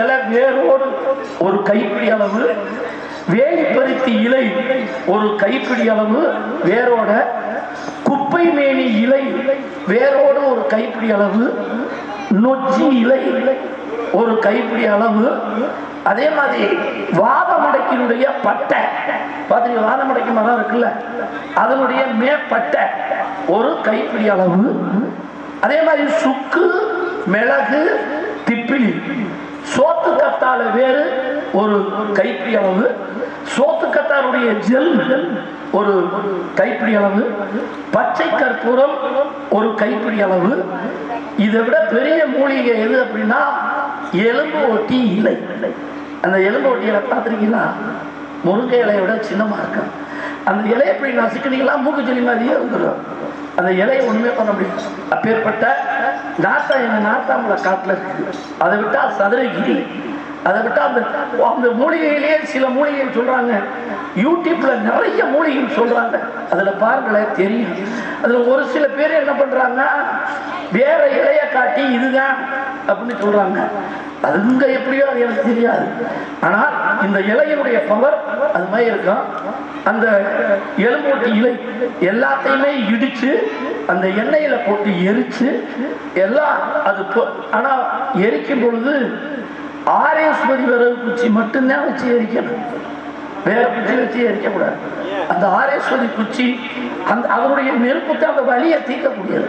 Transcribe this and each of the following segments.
இலை வேரோடு ஒரு கைப்பிடி அளவு வேலிப்பருத்தி இலை ஒரு கைப்பிடி அளவு வேரோட குப்பை மேனி இலை வேரோடு ஒரு கைப்பிடி அளவு நொச்சி இலை ஒரு கைப்பிடி அளவு. அதே மாதிரி வாதமடைக்கினுடைய பட்டை பார்த்துங்க வாதமடைக்கு மரம் இருக்குல்ல அதனுடைய மேற்பட்டை ஒரு கைப்பிடி அளவு. அதே மாதிரி சுக்கு மிளகு திப்பிலி. சோத்து கத்தால வேறு ஒரு கைப்பிடி அளவு. சோத்து கத்தாருடைய ஜெல் ஒரு கைப்பிடி அளவு. பச்சை கற்பூரம் ஒரு கைப்பிடி அளவு. இதை விட பெரிய மூலிகை எது அப்படின்னா எலும்பு ஒட்டி இலை. அந்த எலும்பு ஒட்டி இலை பார்த்துருக்கீங்களா? முருங்கை இலையை விட சின்னமா இருக்கும் அந்த இலையை போய் நசுக்கினீங்களா மூக்குச்செடி மாதிரியே வந்துடும். அந்த இலையை ஒண்ணுமே பண்ண முடியும் அப்பேற்பட்ட நாத்தா எங்க நாத்தாமல காட்டுல அதை விட்டா சதுரகிரி அதை விட்டா அந்த அந்த மூலிகையிலேயே சில மூலிகை சொல்றாங்க. யூடியூப்ல நிறைய மூலிகை சொல்றாங்க. அதுல பாருங்களேன் தெரியும். அதுல ஒரு சில பேர் என்ன பண்றாங்க வேற இலைய காட்டி இதுதான் அப்படின்னு சொல்றாங்க. அதுங்க எப்படியோ அது எனக்கு தெரியாது. ஆனால் இந்த இலையினுடைய பவர் அது மாதிரி இருக்கும். அந்த எலும்பூட்டி இலை எல்லாத்தையுமே இடிச்சு அந்த எண்ணெயில போட்டு எரிச்சு எல்லாம் அது பொ- ஆனா எரிக்கும் பொழுது ஆரேஸ்வரி விறகு குச்சி மட்டும்தான் வச்சு எரிக்கணும். வேற குச்சி வச்சு எரிக்கக்கூடாது. அந்த ஆரேஸ்வரி குச்சி அந்த அவருடைய நெருப்பு அந்த வலியை தீர்க்கக்கூடியது.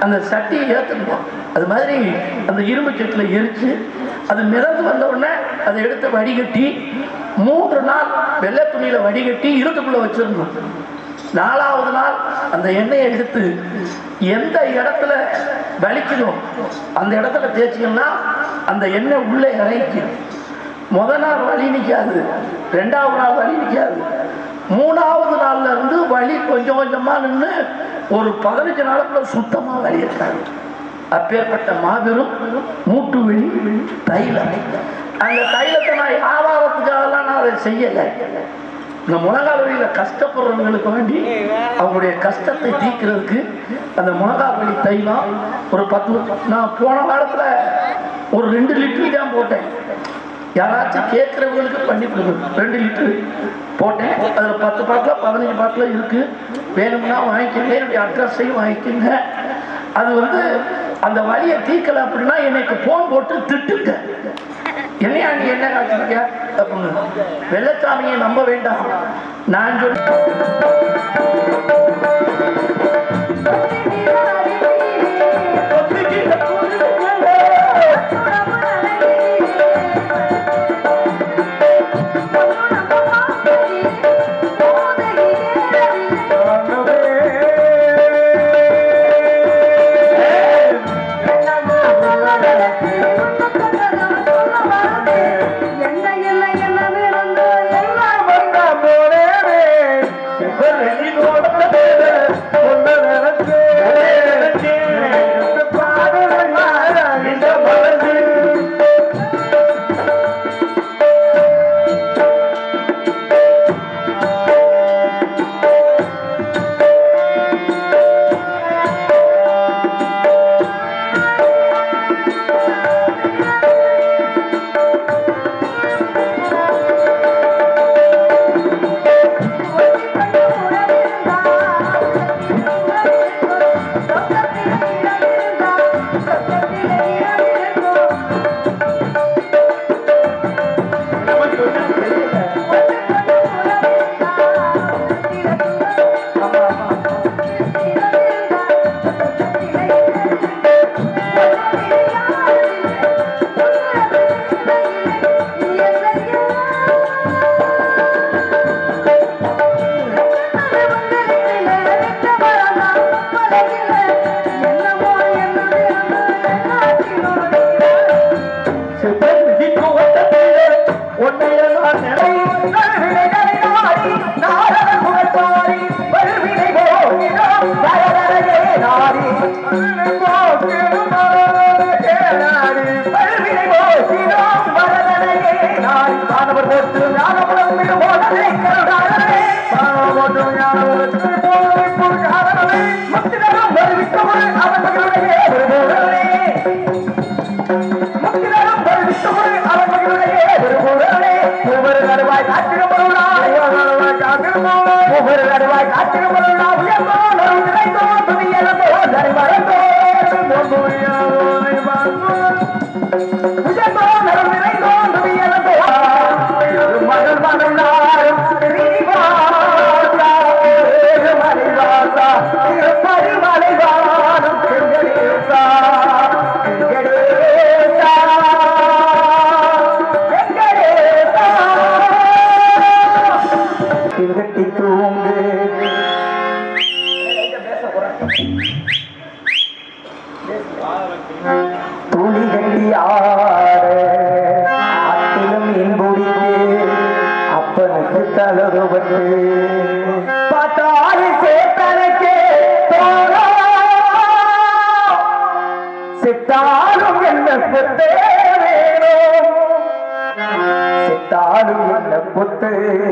அந்த சட்டியை ஏற்றணும் அது மாதிரி அந்த இரும்பு சட்டில் எரிச்சு அது மிதந்து வந்த உடனே அதை எடுத்து வடிகட்டி மூன்று நாள் வெள்ளை துணியில வடிகட்டி இருட்டுக்குள்ள வச்சிருந்தோம். நாலாவது நாள் அந்த எண்ணெயை எடுத்து எந்த இடத்துல வலிக்குதோ அந்த இடத்துல தேய்ச்சிங்கன்னா அந்த எண்ணெய் உள்ளே இறங்கிக்கும். முத நாள் வலி நிற்காது ரெண்டாவது நாள் வலி நிற்காது மூணாவது நாள்ல இருந்து வலி கொஞ்சம் கொஞ்சமா நின்று ஒரு பதினஞ்சு நாளுக்குள்ள சுத்தமா வலி அப்பேற்பட்ட மாபெரும் மூட்டு வெளி தைலம். அந்த தைலத்தை நான் வியாபாரத்துக்காக அதை செய்யலை. இந்த முழங்கால் வழியில கஷ்டப்படுறவங்களுக்கு வேண்டி அவங்களுடைய கஷ்டத்தை தீக்கிறதுக்கு அந்த முழங்கால் வலி தைலம் ஒரு பத்து நான் போன வாரத்துல ஒரு ரெண்டு லிட்டர் தான் போட்டேன். யாராச்சும் கேட்குறவங்களுக்கு பண்ணி கொடுங்க. ரெண்டு லிட்டரு போட்டேன். அதில் பத்து பாட்டில் பதினஞ்சு பாட்டில் இருக்கு. வேணும்னா வாங்கிக்கோங்க. என்னுடைய அட்ரஸையும் வாங்கிக்கோங்க. அது வந்து அந்த வழியை தீர்க்கல அப்படின்னா எனக்கு ஃபோன் போட்டு திட்டுங்க. என்னையா நீ என்ன காட்டுறீங்க? அப்படின்னு வெள்ளச்சாமியை நம்ப வேண்டாம். நான் சொல்லி tem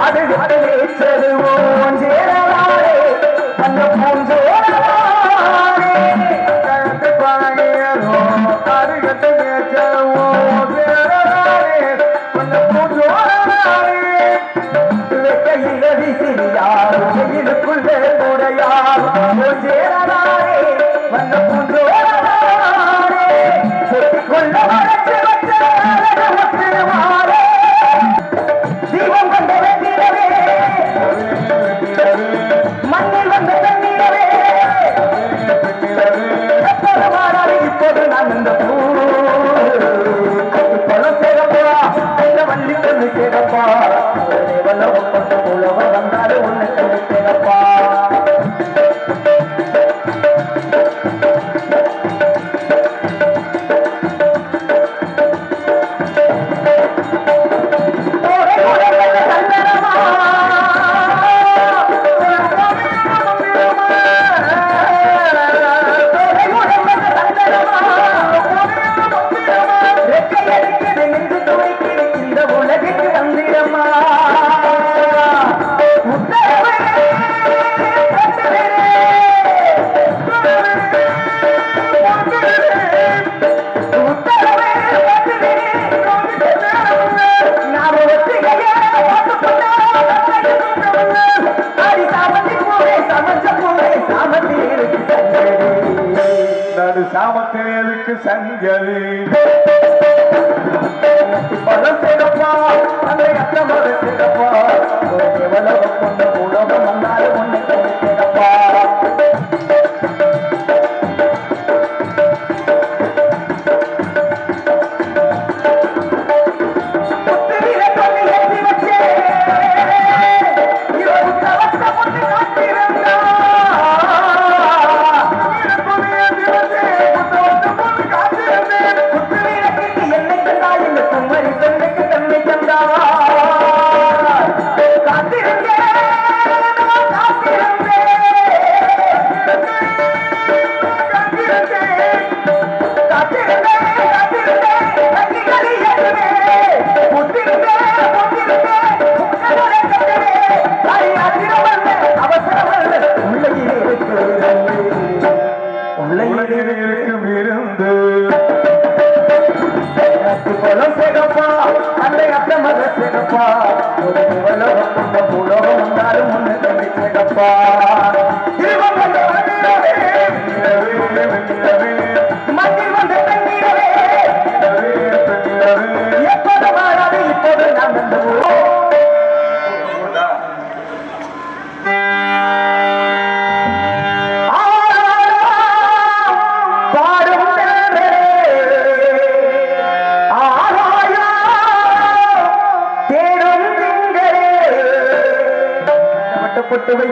ஆடுகளே செல்வோம். எதுக்கு சங்கது பழம் சிறப்பா அந்த அத்த மத சிறப்பா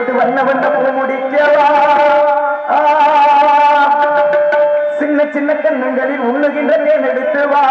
கொண்டு வண்ண வண்ண பூ முடிக்கவா? சின்ன சின்ன கண்ணங்களில் உண்ணுகின்ற தேன் எடுத்துவா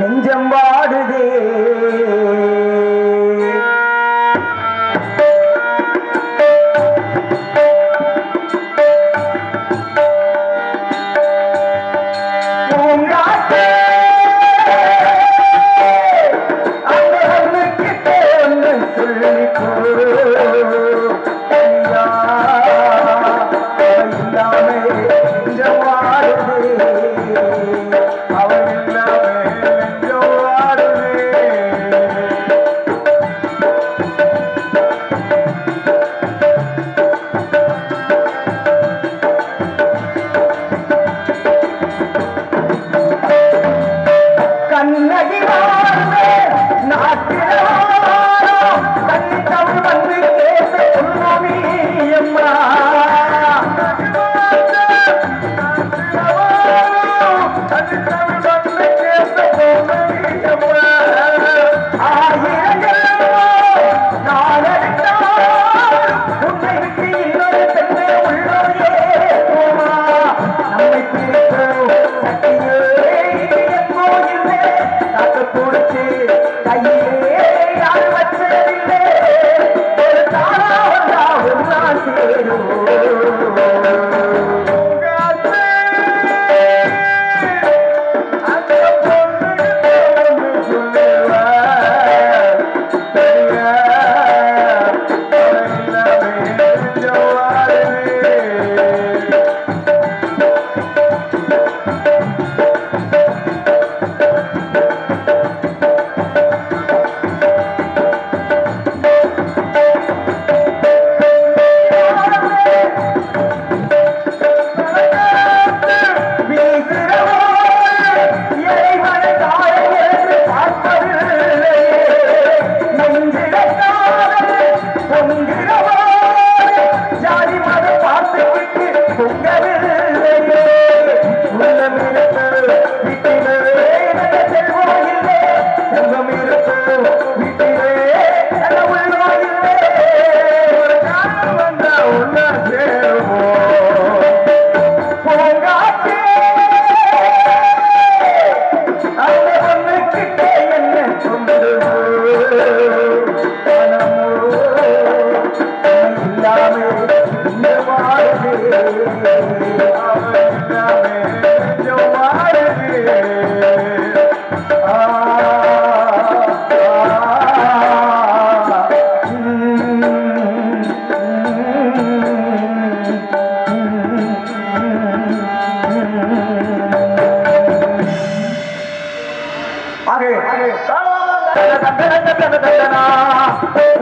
நெஞ்சம்பாடுதே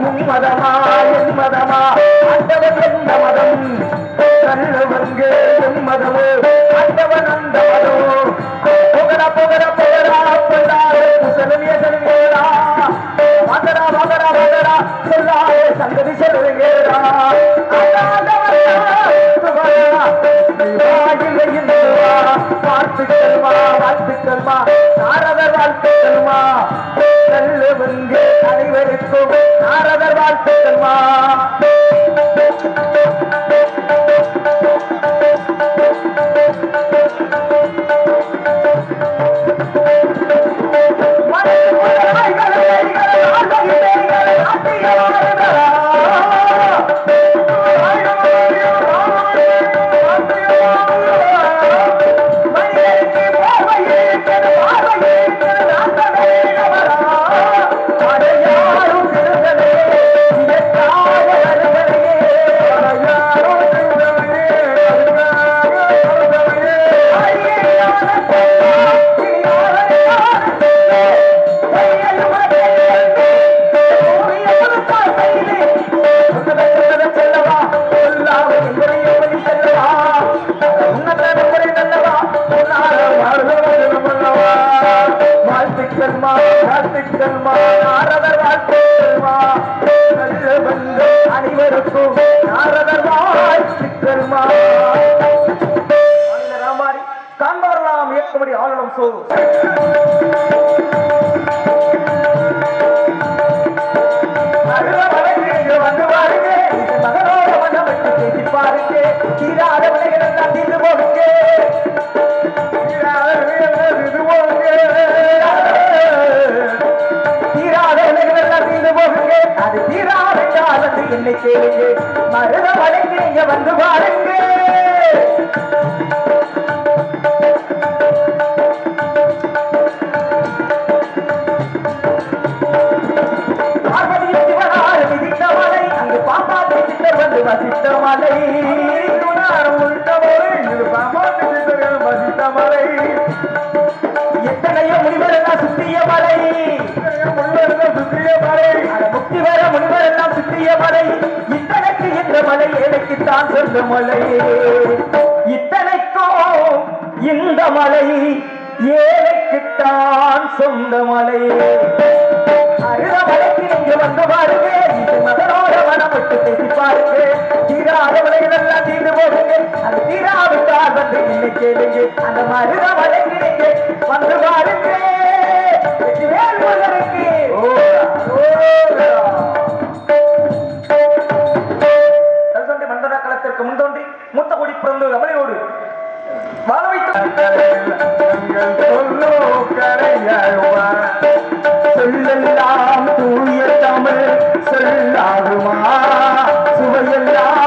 உன் மதமா என் மதமா ஆண்டவன் எந்த மதம் நல்லவங்க என் மதமோ அந்த மதமோ சங்கதி சொல்லுங்கேடா ma, காலத்து என்னை மருத வழக்கு இங்க வந்து பாருங்க எல்லாம் மலை இத்தனைக்கு என்ற மலை எனக்கு தான் சொந்த மலை. இத்தனைக்கும் இந்த மலை ஏழைக்குத்தான் சொந்த மலை. அழுத மலைக்கு நீங்க வந்து பாருங்க. மகனோட மனம் விட்டு பேசி பாருங்க. தீராத மலைகளெல்லாம் தீர்ந்து போகுங்க. அது தீராவிட்டால் வந்து என்ன கேளுங்க. அந்த மருத மலைக்கு நீங்க வந்து பாருங்க. வேல்முருகன் சொல்லெல்லாம் தூய தமிழ் சொல்லாகுமா? சுவையெல்லாம்